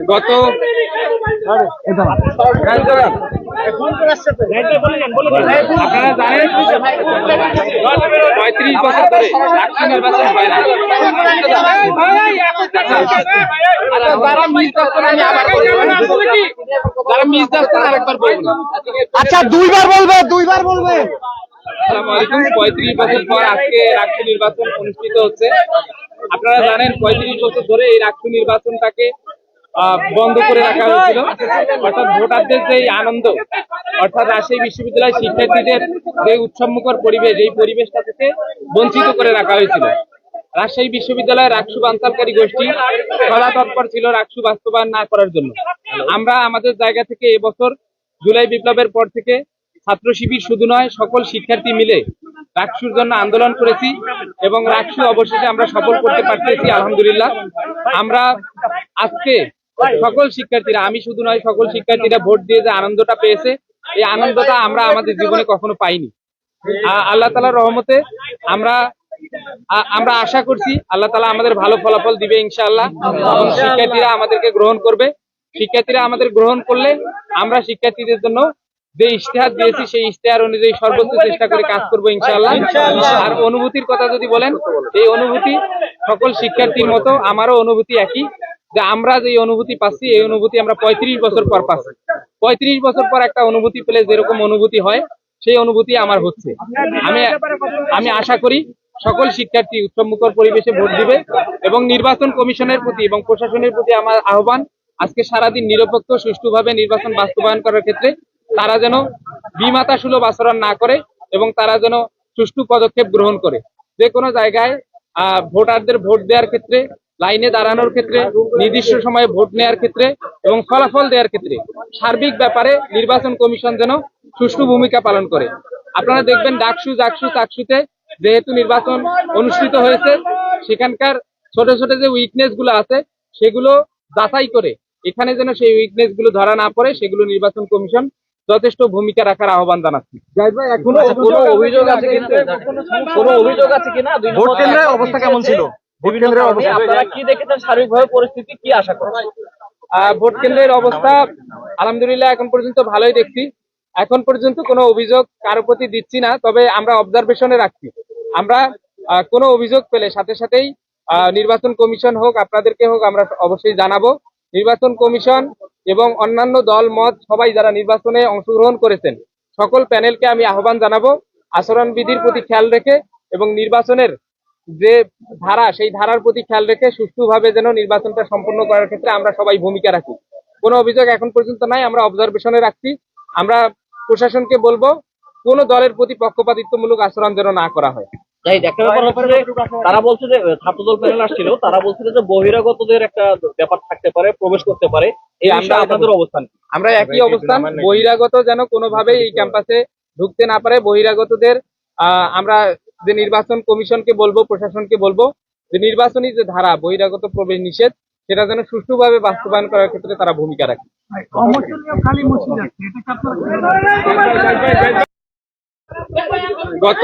গত আপনারা জানেন পঁয়ত্রিশ বছর ধরে রাষ্ট্রীয় নির্বাচন হয় না। যারা মিস করে আমি আবার যারা মিস করে আরেকবার বলব। আচ্ছা দুইবার বলবে দুইবার বলবে। পঁয়ত্রিশ বছর পর আজকে রাষ্ট্র নির্বাচন অনুষ্ঠিত হচ্ছে। আপনারা জানেন পঁয়ত্রিশ বছর ধরে এই রাষ্ট্র নির্বাচনটাকে বন্ধ করে রাখা হয়েছিল। অর্থাৎ ভোটারদের যে আনন্দ, অর্থাৎ রাজশাহী বিশ্ববিদ্যালয় শিক্ষার্থীদের যে উৎসবমুখর পরিবেশ, এই পরিবেশটা থেকে বঞ্চিত করে রাখা হয়েছিল। রাজশাহী বিশ্ববিদ্যালয়ের রাকসু বানচালকারী গোষ্ঠী সদা তৎপর ছিল রাকসু বাস্তবায়ন না করার জন্য। আমরা আমাদের জায়গা থেকে এবছর জুলাই বিপ্লবের পর থেকে ছাত্র শিবির শুধু নয়, সকল শিক্ষার্থী মিলে রাকসুর জন্য আন্দোলন করেছি এবং রাকসু অবশেষে আমরা সফল করতে পারতেছি, আলহামদুলিল্লাহ। আমরা আজকে সকল শিক্ষার্থীরা আমি শুধু নয় সকল শিক্ষার্থীরা ভোট দিয়ে যে আনন্দটা পেয়েছে এই আনন্দটা আমরা আমাদের জীবনে কখনো পাইনি। আল্লাহ তালার রহমতে আমরা আমরা আশা করছি আল্লাহ তালা আমাদের ভালো ফলাফল দিবে ইনশাআল্লাহ এবং শিক্ষার্থীরা আমাদেরকে গ্রহণ করবে। শিক্ষার্থীরা আমাদের গ্রহণ করলে আমরা শিক্ষার্থীদের জন্য যে ইশতেহার দিয়েছি সেই ইশতেহার অনুযায়ী সর্বোচ্চ চেষ্টা করে কাজ করব ইনশাআল্লাহ। আর অনুভূতির কথা যদি বলেন এই অনুভূতি সকল শিক্ষার্থীর মতো আমারও অনুভূতি একই। যে আমরা যে অনুভূতি পাচ্ছি, এই অনুভূতি আমরা পঁয়ত্রিশ বছর পর পাচ্ছি। পঁয়ত্রিশ বছর পর একটা অনুভূতি পেলে যেরকম অনুভূতি হয়, সেই অনুভূতি আমার হচ্ছে। আমি আমি আশা করি সকল শিক্ষার্থী উৎসবমুখর পরিবেশে ভোট দিবে এবং নির্বাচন কমিশনের প্রতি এবং প্রশাসনের প্রতি আমার আহ্বান, আজকে সারাদিন নিরপেক্ষ, সুষ্ঠুভাবে নির্বাচন বাস্তবায়ন করার ক্ষেত্রে তারা যেন বিমাতা সুলভ আচরণ না করে এবং তারা যেন সুষ্ঠু পদক্ষেপ গ্রহণ করে। যে কোনো জায়গায় ভোটারদের ভোট দেওয়ার ক্ষেত্রে লাইনে দাঁড়ানোর ক্ষেত্রে নির্দিষ্ট সময়ে ভোট নেওয়ার ক্ষেত্রে এবং ফলাফল দেওয়ার ক্ষেত্রে। সার্বিক ব্যাপারে নির্বাচন কমিশন যেন সুষ্ঠু ভূমিকা পালন করে। আপনারা দেখবেন ডাকসু জাকসু চাকসুতে যেহেতু নির্বাচন অনুষ্ঠিত হয়েছে সেখানকার ছোট ছোট যে উইকনেসগুলো আছে সেগুলো যাচাই করে এখানে যেন সেই উইকনেসগুলো ধরা না পড়ে সেগুলো নির্বাচন কমিশন যথেষ্ট ভূমিকা রাখার আহ্বান জানাচ্ছি। জাহিদ কোনো অভিযোগ আছে কিনা? ভোট কেন্দ্রের অবস্থা কেমন ছিল? ভোট কেন্দ্রের অবস্থা। আপনারা কি দেখেছেন? শারীরিকভাবে পরিস্থিতি কি আশা করছেন ভোট কেন্দ্রের অবস্থা আলহামদুলিল্লাহ এখন পর্যন্ত ভালোই দেখছি। এখন পর্যন্ত কোনো অভিযোগ কারও প্রতি দিচ্ছি না তবে আমরা অবজারভেশনে রাখছি। আমরা কোনো অভিযোগ পেলে সাথে সাথেই আহ, নির্বাচন কমিশন হোক আপনাদেরকে হোক আমরা অবশ্যই জানাব। নির্বাচন কমিশন এবং অন্যান্য দল মত সবাই যারা নির্বাচনে অংশগ্রহণ করেছেন সকল প্যানেলকে আমি আহ্বান জানাব। আচরণ বিধির প্রতি খেয়াল রেখে এবং নির্বাচনের যে ধারা সেই ধারার প্রতি খেয়াল রেখে সুষ্ঠুভাবে যেন নির্বাচনটা সম্পন্ন করার ক্ষেত্রে আমরা সবাই ভূমিকা রাখি। কোনো অভিযোগ এখন পর্যন্ত নাই আমরা অবজারভেশনে রাখছি। আমরা প্রশাসনকে বলব কোন দলের প্রতি পক্ষপাতিত্বমূলক আচরণ যেন না করা হয়। তারা বলছে যে ছাত্রদল প্যানেল আসছিল তারা বলছিল যে বহিরাগতদের একটা ব্যাপার থাকতে পারে প্রবেশ করতে পারে। এই আমরা আপনাদের অবস্থান। আমরা একই অবস্থান বহিরাগত যেন কোনোভাবেই এই ক্যাম্পাসে ঢুকতে না পারে বহিরাগতদের আহ, আমরা যে নির্বাচন কমিশনকে বলব প্রশাসনকে বলব যে নির্বাচনী যে ধারা বহিরাগত প্রবেশ নিষেধ সেটা যেন সুষ্ঠুভাবে বাস্তবায়ন করার ক্ষেত্রে তারা ভূমিকা রাখে। গত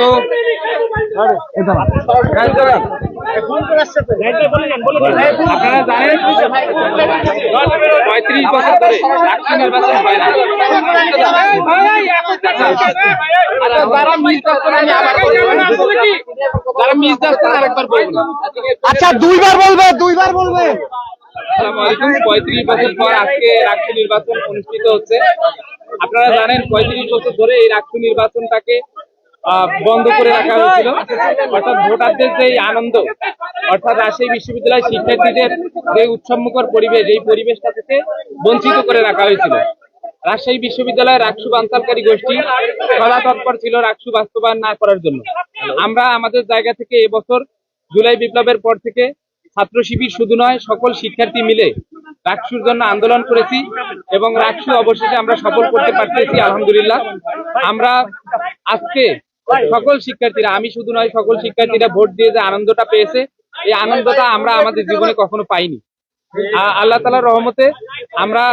আচ্ছা দুইবার বলবে দুইবার বলবে। পঁয়ত্রিশ বছর পর আজকে রাষ্ট্র নির্বাচন অনুষ্ঠিত হচ্ছে। আপনারা জানেন পঁয়ত্রিশ বছর ধরে এই রাষ্ট্র নির্বাচনটাকে বন্ধ করে রাখা হয়েছিল। অর্থাৎ ভোটারদের যে আনন্দ, অর্থাৎ রাজশাহী বিশ্ববিদ্যালয় শিক্ষার্থীদের যে উৎসবমুখর পরিবেশ, এই পরিবেশটা থেকে বঞ্চিত করে রাখা হয়েছিল। রাজশাহী বিশ্ববিদ্যালয়ের রাকসু বানচালকারী গোষ্ঠী সদা তৎপর ছিল রাকসু বাস্তবায়ন না করার জন্য। আমরা আমাদের জায়গা থেকে এবছর জুলাই বিপ্লবের পর থেকে ছাত্র শিবির শুধু নয়, সকল শিক্ষার্থী মিলে রাকসুর জন্য আন্দোলন করেছি এবং রাকসু অবশেষে আমরা সফল করতে পারতেছি আলহামদুলিল্লাহ। আমরা আজকে সকল শিক্ষার্থীরা, আমি শুধু নয়, সকল শিক্ষার্থীরা ভোট দিয়ে যে আনন্দটা পেয়েছে, এই আনন্দটা আমরা আমাদের জীবনে কখনো পাইনি। আল্লাহ তালার রহমতে আমরা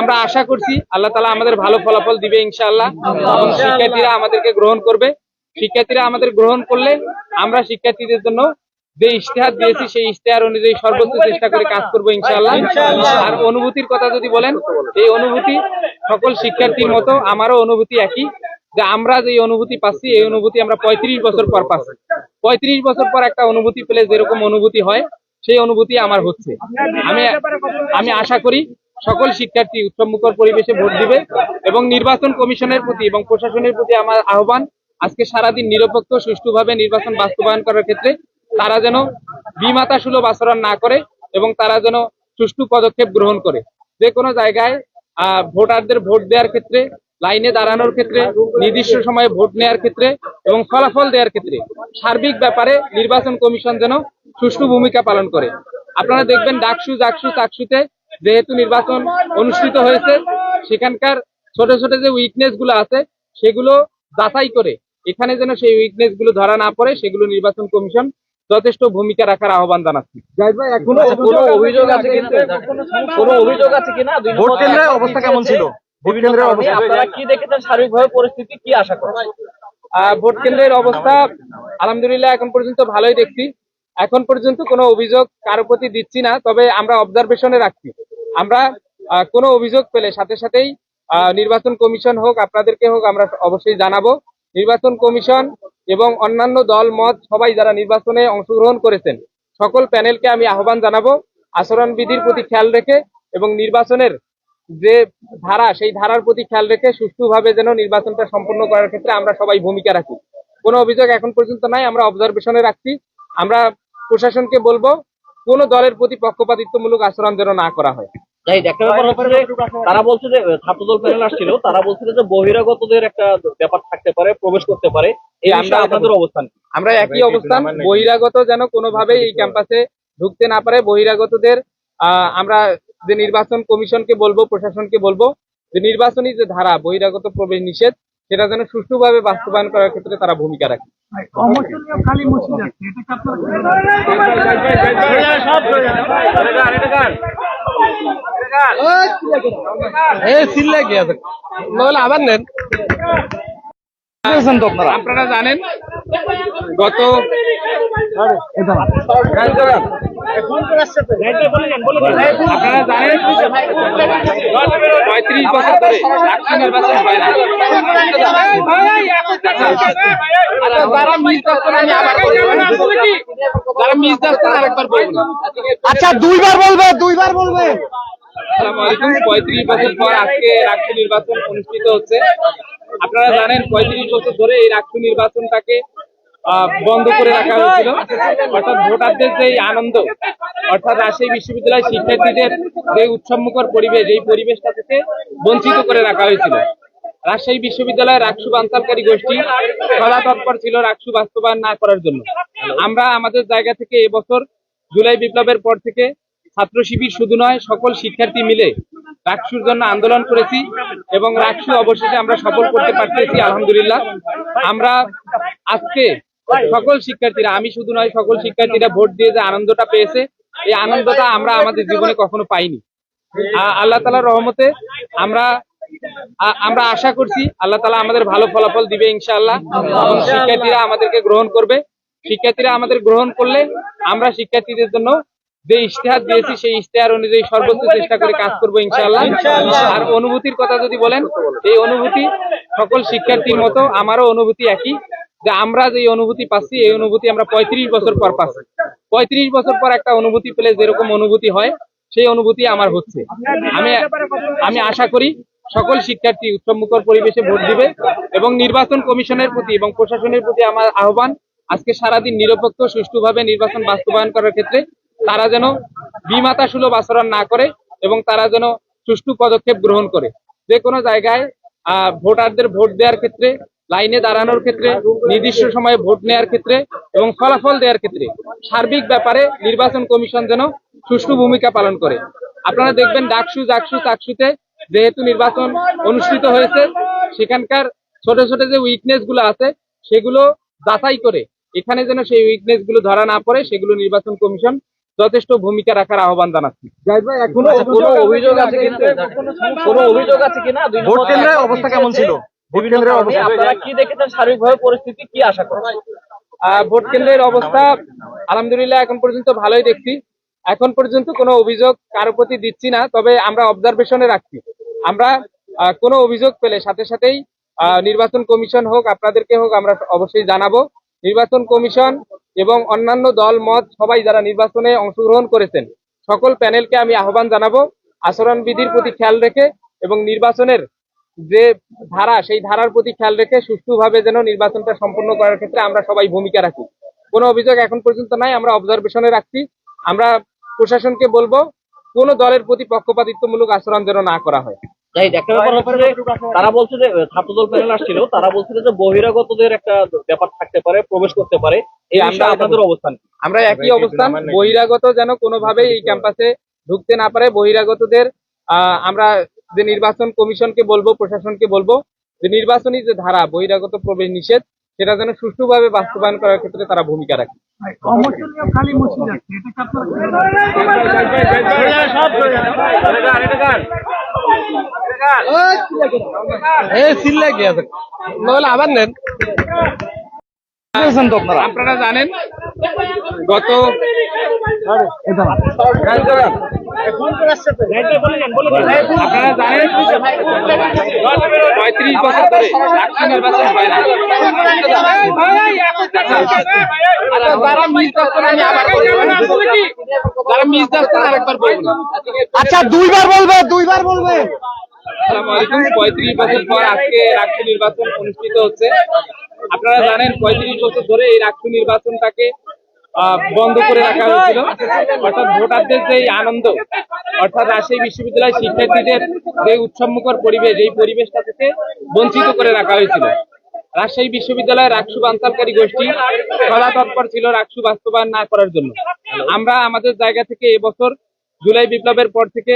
আমরা আশা করছি আল্লাহ তালা আমাদের ভালো ফলাফল দিবে ইনশাআল্লাহ। শিক্ষার্থীরা আমাদেরকে গ্রহণ করবে। শিক্ষার্থীরা আমাদের গ্রহণ করলে আমরা শিক্ষার্থীদের জন্য যে ইশতেহার দিয়েছি, সেই ইশতেহার অনুযায়ী সর্বোচ্চ চেষ্টা করে কাজ করব ইনশাআল্লাহ। আর অনুভূতির কথা যদি বলেন, এই অনুভূতি সকল শিক্ষার্থীর মতো, আমারও অনুভূতি একই। যে আমরা যে অনুভূতি পাচ্ছি, এই অনুভূতি আমরা পঁয়ত্রিশ বছর পর পাচ্ছি। পঁয়ত্রিশ বছর পর একটা অনুভূতি পেলে যেরকম অনুভূতি হয়, সেই অনুভূতি আমার হচ্ছে। আমি আমি আশা করি সকল শিক্ষার্থী উৎসবমুখর পরিবেশে ভোট দিবে এবং নির্বাচন কমিশনের প্রতি এবং প্রশাসনের প্রতি আমার আহ্বান, আজকে সারাদিন নিরপেক্ষ, সুষ্ঠুভাবে নির্বাচন বাস্তবায়ন করার ক্ষেত্রে তারা যেন বিমাতা সুলভ আচরণ না করে এবং তারা যেন সুষ্ঠু পদক্ষেপ গ্রহণ করে। যে কোনো জায়গায় ভোটারদের ভোট দেওয়ার ক্ষেত্রে লাইনে দাঁড়ানোর ক্ষেত্রে নির্দিষ্ট সময়ে ভোট নেওয়ার ক্ষেত্রে এবং ফলাফল দেওয়ার ক্ষেত্রে সার্বিক ব্যাপারে নির্বাচন কমিশন যেন সুষ্ঠু ভূমিকা পালন করে। আপনারা দেখবেন ডাকসু জাকসু চাকসুতে যেহেতু নির্বাচন অনুষ্ঠিত হয়েছে সেখানকার ছোট ছোট যে উইকনেসগুলো আছে সেগুলো যাচাই করে এখানে যেন সেই উইকনেসগুলো ধরা না পড়ে সেগুলো নির্বাচন কমিশন যথেষ্ট ভূমিকা রাখার আহ্বান জানাচ্ছি। কোনো অভিযোগ আছে কিনা? দুই ভোট কেন্দ্রের অবস্থা কেমন ছিল? ভোট কেন্দ্রের অবস্থা। আপনারা কি দেখেছেন? সার্বিকভাবে পরিস্থিতি কি আশা করছেন ভোট কেন্দ্রের অবস্থা আলহামদুলিল্লাহ এখন পর্যন্ত ভালোই দেখছি। এখন পর্যন্ত কোনো অভিযোগ কারও প্রতি দিচ্ছি না তবে আমরা অবজারভেশনে রাখছি। আমরা কোনো অভিযোগ পেলে সাথে সাথেই আহ, নির্বাচন কমিশন হোক আপনাদেরকে হোক আমরা অবশ্যই জানাব। নির্বাচন কমিশন এবং অন্যান্য দল মত সবাই যারা নির্বাচনে অংশগ্রহণ করেছেন সকল প্যানেলকে আমি আহ্বান জানাব। আচরণ বিধির প্রতি খেয়াল রেখে এবং নির্বাচনের যে ধারা সেই ধারার প্রতি খেয়াল রেখে সুষ্ঠুভাবে যেন নির্বাচনটা সম্পন্ন করার ক্ষেত্রে আমরা সবাই ভূমিকা রাখি। কোনো অভিযোগ এখন পর্যন্ত নাই আমরা অবজারভেশনে রাখছি। আমরা প্রশাসনকে বলব কোনো দলের প্রতি পক্ষপাতিত্বমূলক আচরণ যেন না করা হয়। তারা বলছে যে ছাত্রদল প্যানেল আসছিল তারা বলছিল যে বহিরাগতদের একটা ব্যাপার থাকতে পারে প্রবেশ করতে পারে। এই আমরা আপনাদের অবস্থান আমরা একই অবস্থান বহিরাগত যেন কোনোভাবেই এই ক্যাম্পাসে ঢুকতে না পারে বহিরাগতদের আহ, আমরা যে নির্বাচন কমিশনকে বলব প্রশাসনকে বলব যে নির্বাচনী যে ধারা বহিরাগত প্রবেশ নিষেধ সেটা যেন সুষ্ঠুভাবে বাস্তবায়ন করার ক্ষেত্রে তারা ভূমিকা রাখে। আবার নেন। তো আপনারা? আপনারা জানেন গত আপনারা জানেন পঁয়ত্রিশ বছর ধরে রাষ্ট্র নির্বাচন হয় না। আচ্ছা, যারা মিস আমি আবার যারা মিস আরেকবার বলব আচ্ছা দুইবার বলবে দুইবার বলবে। পঁয়ত্রিশ বছর পর আজকে রাষ্ট্র নির্বাচন অনুষ্ঠিত হচ্ছে। আপনারা জানেন পঁয়ত্রিশ বছর ধরে এই রাষ্ট্র নির্বাচনটাকে বন্ধ করে রাখা হয়েছিল। অর্থাৎ ভোটারদের যে আনন্দ, অর্থাৎ রাজশাহী বিশ্ববিদ্যালয় শিক্ষার্থীদের যে উৎসবমুখর পরিবেশ, এই পরিবেশটা থেকে বঞ্চিত করে রাখা হয়েছিল। রাজশাহী বিশ্ববিদ্যালয়ের রাকসু বানচালকারী গোষ্ঠী সদা তৎপর ছিল রাকসু বাস্তবায়ন না করার জন্য। আমরা আমাদের জায়গা থেকে এবছর জুলাই বিপ্লবের পর থেকে ছাত্র শিবির শুধু নয়, সকল শিক্ষার্থী মিলে রাকসুর জন্য আন্দোলন করেছি এবং রাকসু অবশেষে আমরা সফল করতে পারতেছি, আলহামদুলিল্লাহ। আমরা আজকে সকল শিক্ষার্থীরা, আমি শুধু নয়, সকল শিক্ষার্থীরা ভোট দিয়ে যে আনন্দটা পেয়েছে, এই আনন্দটা আমরা আমাদের জীবনে কখনো পাইনি। আল্লাহ তালার রহমতে আমরা আমরা আশা করছি আল্লাহ তালা আমাদের ভালো ফলাফল দিবে ইনশাআল্লাহ এবং শিক্ষার্থীরা আমাদেরকে গ্রহণ করবে। শিক্ষার্থীরা আমাদের গ্রহণ করলে আমরা শিক্ষার্থীদের জন্য যে ইশতেহার দিয়েছি সেই ইশতেহার অনুযায়ী সর্বোচ্চ চেষ্টা করে কাজ করব ইনশাআল্লাহ। আর অনুভূতির কথা যদি বলেন এই অনুভূতি সকল শিক্ষার্থীর মতো আমারও অনুভূতি একই যে আমরা যে অনুভূতি পাচ্ছি এই অনুভূতি আমরা পঁয়ত্রিশ বছর পর পাচ্ছি। পঁয়ত্রিশ বছর পর একটা অনুভূতি পেলে যেরকম অনুভূতি হয় সেই অনুভূতি আমার হচ্ছে। আমি আমি আশা করি সকল শিক্ষার্থী উৎসবমুখর পরিবেশে ভোট দিবে এবং নির্বাচন কমিশনের প্রতি এবং প্রশাসনের প্রতি আমার আহ্বান আজকে সারাদিন নিরপেক্ষ সুষ্ঠুভাবে নির্বাচন বাস্তবায়ন করার ক্ষেত্রে তারা যেন বিমাতা সুলভ আচরণ না করে এবং তারা যেন সুষ্ঠু পদক্ষেপ গ্রহণ করে। যে কোনো জায়গায় ভোটারদের ভোট দেওয়ার ক্ষেত্রে, লাইনে দাঁড়ানোর ক্ষেত্রে, নির্দিষ্ট সময়ে ভোট নেওয়ার ক্ষেত্রে এবং ফলাফল দেওয়ার ক্ষেত্রে সার্বিক ব্যাপারে নির্বাচন কমিশন যেন সুষ্ঠু ভূমিকা পালন করে। আপনারা দেখবেন ডাকসু, জাকসু, চাকসুতে যেহেতু নির্বাচন অনুষ্ঠিত হয়েছে, সেখানকার ছোট ছোট যে উইকনেসগুলো আছে, সেগুলো যাচাই করে এখানে যেন সেই উইকনেসগুলো ধরা না পড়ে, সেগুলো নির্বাচন কমিশন যথেষ্ট ভূমিকা রাখার আহ্বান জানাচ্ছি। আচ্ছা, কোনো অভিযোগ আছে কিনা? কোনো? অভিযোগ আছে কিনা? ভোট কেন্দ্রের অবস্থা কেমন ছিল? ভোট কেন্দ্রের অবস্থা আপনারা কি দেখেছেন? সার্বিকভাবে পরিস্থিতি কি আশা করছেন আহ, ভোট কেন্দ্রের অবস্থা আলহামদুলিল্লাহ এখন পর্যন্ত ভালোই দেখছি। এখন পর্যন্ত কোনো অভিযোগ কারও প্রতি দিচ্ছি না তবে আমরা অবজারভেশনে রাখছি। আমরা আহ, কোনো অভিযোগ পেলে সাথে সাথেই আহ, নির্বাচন কমিশন হোক আপনাদেরকে হোক আমরা অবশ্যই জানাব। নির্বাচন কমিশন এবং অন্যান্য দল, মত সবাই যারা নির্বাচনে অংশগ্রহণ করেছেন, সকল প্যানেলকে আমি আহ্বান জানাব। আচরণ বিধির প্রতি খেয়াল রেখে এবং নির্বাচনের যে ধারা, সেই ধারার প্রতি খেয়াল রেখে সুষ্ঠুভাবে যেন নির্বাচনটা সম্পন্ন করার ক্ষেত্রে আমরা সবাই ভূমিকা রাখি। কোনো অভিযোগ এখন পর্যন্ত নাই, আমরা অবজারভেশনে রাখছি। আমরা প্রশাসনকে বলব, কোনো দলের প্রতি পক্ষপাতিত্বমূলক আচরণ যেন না করা হয়। জাহিদ একটা ব্যাপার হচ্ছে যে তারা বলছে যে ছাত্রদল প্যানেল আসছিল তারা বলছিল যে বহিরাগতদের একটা ব্যাপার থাকতে পারে প্রবেশ করতে পারে এই আমরা আপনাদের অবস্থান আমরা একই অবস্থান বহিরাগত যেন কোনোভাবেই এই ক্যাম্পাসে ঢুকতে না পারে বহিরাগতদের আহ, আমরা যে নির্বাচন কমিশনকে বলব প্রশাসনকে বলব যে নির্বাচনী যে ধারা বহিরাগত প্রবেশ নিষেধ সেটা যেন সুষ্ঠুভাবে বাস্তবায়ন করার ক্ষেত্রে তারা ভূমিকা রাখে খালি আবার নেন। আপনারা। জানেন গত আপনারা জানেন পঁয়ত্রিশ বছর ধরে রাষ্ট্র নির্বাচন হয় না। আচ্ছা, যারা মিস আমি আবার যারা মিস যাচ্ছেন আরেকবার বলব আচ্ছা দুইবার বলবে দুইবার বলবে। পঁয়ত্রিশ বছর পর আজকে রাষ্ট্র নির্বাচন অনুষ্ঠিত হচ্ছে। আপনারা জানেন পঁয়ত্রিশ বছর ধরে এই রাষ্ট্র নির্বাচনটাকে বন্ধ করে রাখা হয়েছিল। অর্থাৎ ভোটারদের যে আনন্দ, অর্থাৎ রাজশাহী বিশ্ববিদ্যালয় শিক্ষার্থীদের যে উৎসবমুখর পরিবেশ, এই পরিবেশটা থেকে বঞ্চিত করে রাখা হয়েছিল। রাজশাহী বিশ্ববিদ্যালয়ের রাকসু বানচালকারী গোষ্ঠী সদা তৎপর ছিল রাকসু বাস্তবায়ন না করার জন্য। আমরা আমাদের জায়গা থেকে এবছর জুলাই বিপ্লবের পর থেকে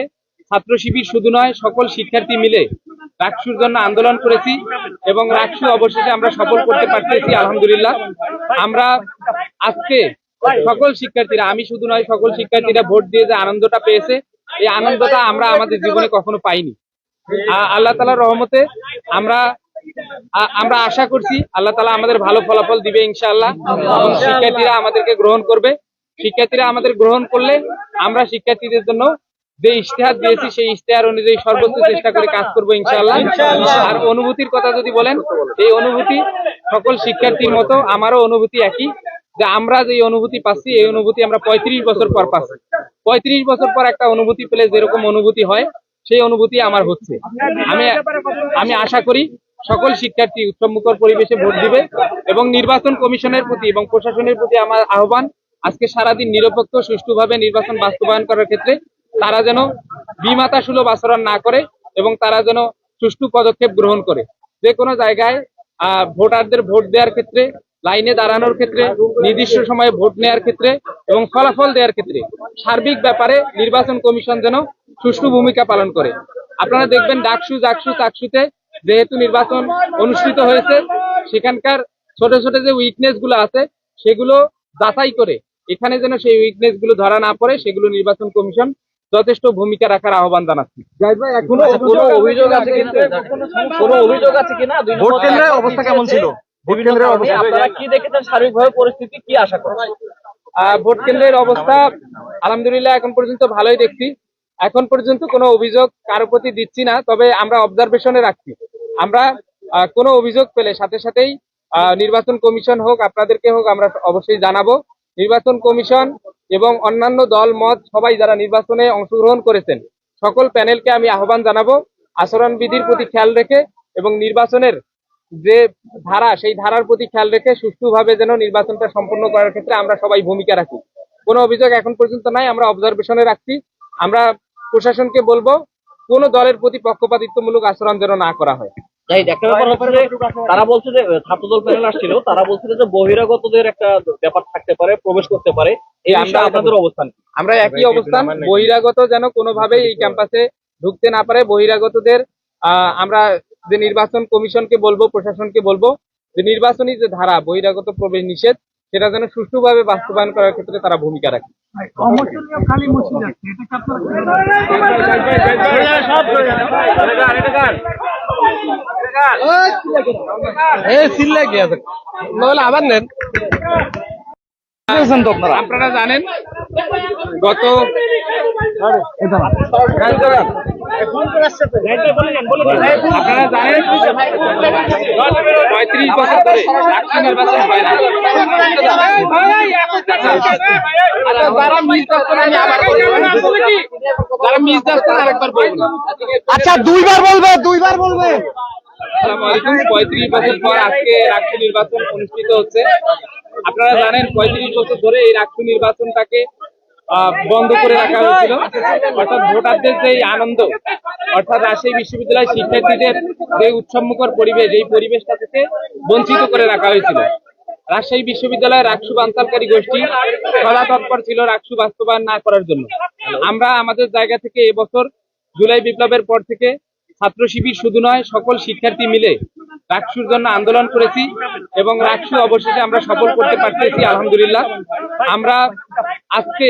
ছাত্র শিবির শুধু নয়, সকল শিক্ষার্থী মিলে রাকসুর জন্য আন্দোলন করেছি এবং রাকসু অবশেষে আমরা সফল করতে পারতেছি, আলহামদুলিল্লাহ। আমরা আজকে সকল শিক্ষার্থীরা আমি শুধু নয় সকল শিক্ষার্থীরা ভোট দিয়ে যে আনন্দটা পেয়েছে এই আনন্দটা আমরা আমাদের জীবনে কখনো পাইনি। আল্লাহ তালার রহমতে আমরা আমরা আশা করছি আল্লাহ তালা আমাদের ভালো ফলাফল দিবে ইনশাআল্লাহ। এবং শিক্ষার্থীরা আমাদেরকে গ্রহণ করবে। শিক্ষার্থীরা আমাদের গ্রহণ করলে আমরা শিক্ষার্থীদের জন্য যে ইশতেহার দিয়েছি সেই ইশতেহার অনুযায়ী সর্বোচ্চ চেষ্টা করে কাজ করব ইনশাআল্লাহ। আর অনুভূতির কথা যদি বলেন এই অনুভূতি সকল শিক্ষার্থীর মতো আমারও অনুভূতি একই। যে আমরা যে অনুভূতি পাচ্ছি, এই অনুভূতি আমরা পঁয়ত্রিশ বছর পর পাচ্ছি। পঁয়ত্রিশ বছর পর একটা অনুভূতি পেলে যেরকম অনুভূতি হয়, সেই অনুভূতি আমার হচ্ছে। আমি আমি আশা করি সকল শিক্ষার্থী উৎসবমুখর পরিবেশে ভোট দিবে এবং নির্বাচন কমিশনের প্রতি এবং প্রশাসনের প্রতি আমার আহ্বান, আজকে সারাদিন নিরপেক্ষ, সুষ্ঠুভাবে নির্বাচন বাস্তবায়ন করার ক্ষেত্রে তারা যেন বিমাতা সুলভ আচরণ না করে এবং তারা যেন সুষ্ঠু পদক্ষেপ গ্রহণ করে। যে কোনো জায়গায় ভোটারদের ভোট দেওয়ার ক্ষেত্রে লাইনে দাঁড়ানোর ক্ষেত্রে নির্দিষ্ট সময়ে ভোট নেওয়ার ক্ষেত্রে এবং ফলাফল দেওয়ার ক্ষেত্রে। সার্বিক ব্যাপারে নির্বাচন কমিশন যেন সুষ্ঠু ভূমিকা পালন করে। আপনারা দেখবেন ডাকসু জাকসু চাকসুতে যেহেতু নির্বাচন অনুষ্ঠিত হয়েছে সেখানকার ছোট ছোট যে উইকনেসগুলো আছে সেগুলো যাচাই করে এখানে যেন সেই উইকনেসগুলো ধরা না পড়ে সেগুলো নির্বাচন কমিশন যথেষ্ট ভূমিকা রাখার আহ্বান জানাচ্ছি। এখনও কোনো অভিযোগ আছে কিনা? দুই নম্বর অবস্থা কেমন ছিল? ভোট কেন্দ্রের অবস্থা আপনারা কি দেখেছেন সার্বিকভাবে পরিস্থিতি কি আশা করছেন? ভোট কেন্দ্রের অবস্থা আলহামদুলিল্লাহ এখন পর্যন্ত ভালোই দেখছি। এখন পর্যন্ত কোনো অভিযোগ কারও প্রতি দিচ্ছি না তবে আমরা অবজারভেশনে রাখছি। আমরা কোনো অভিযোগ পেলে সাথে সাথেই আহ, নির্বাচন কমিশন হোক আপনাদেরকে হোক আমরা অবশ্যই জানাব। নির্বাচন কমিশন এবং অন্যান্য দল মত সবাই যারা নির্বাচনে অংশগ্রহণ করেছেন সকল প্যানেলকে আমি আহ্বান জানাব। আচরণ বিধির প্রতি খেয়াল রেখে এবং নির্বাচনের যে ধারা সেই ধারার প্রতি খেয়াল রেখে সুষ্ঠুভাবে যেন নির্বাচনটা সম্পন্ন করার ক্ষেত্রে আমরা সবাই ভূমিকা রাখি। কোনো অভিযোগ এখন পর্যন্ত নাই আমরা অবজারভেশনে রাখছি। আমরা প্রশাসনকে বলব কোনো দলের প্রতি পক্ষপাতিত্বমূলক আচরণ যেন না করা হয়। তারা বলছে যে ছাত্রদল প্যানেল আসছিল তারা বলছিল যে বহিরাগতদের একটা ব্যাপার থাকতে পারে প্রবেশ করতে পারে এই আমরা আপনাদের অবস্থান আমরা একই অবস্থান বহিরাগত যেন কোনোভাবেই এই ক্যাম্পাসে ঢুকতে না পারে বহিরাগতদের আহ, আমরা যে নির্বাচন কমিশনকে বলব প্রশাসনকে বলব যে নির্বাচনী যে ধারা বহিরাগত প্রবেশ নিষেধ সেটা যেন সুষ্ঠুভাবে বাস্তবায়ন করার ক্ষেত্রে তারা ভূমিকা রাখে। আবার নেন। আপনারা জানেন গত আপনারা জানেন পঁয়ত্রিশ বছর ধরে নির্বাচন হয় না। আচ্ছা, যারা মিস আমি আবার যারা মিস যাচ্ছেন আরেকবার বলব আচ্ছা দুইবার বলবে দুইবার বলবে। আসসালামু পঁয়ত্রিশ বছর পর আজকে রাষ্ট্র নির্বাচন অনুষ্ঠিত হচ্ছে। আপনারা জানেন পঁয়ত্রিশ বছর ধরে এই রাষ্ট্র নির্বাচনটাকে বন্ধ করে রাখা হয়েছিল। অর্থাৎ ভোটারদের যে আনন্দ, অর্থাৎ রাজশাহী বিশ্ববিদ্যালয় শিক্ষার্থীদের যে উৎসবমুখর পরিবেশ, এই পরিবেশটা থেকে বঞ্চিত করে রাখা হয়েছিল। রাজশাহী বিশ্ববিদ্যালয়ের রাকসু বানচালকারী গোষ্ঠী সদা তৎপর ছিল রাকসু বাস্তবায়ন না করার জন্য। আমরা আমাদের জায়গা থেকে এবছর জুলাই বিপ্লবের পর থেকে ছাত্র শিবির শুধু নয়, সকল শিক্ষার্থী মিলে রাকসুর জন্য আন্দোলন করেছি এবং রাকসু অবশেষে আমরা সফল করতে পারতেছি, আলহামদুলিল্লাহ। আমরা আজকে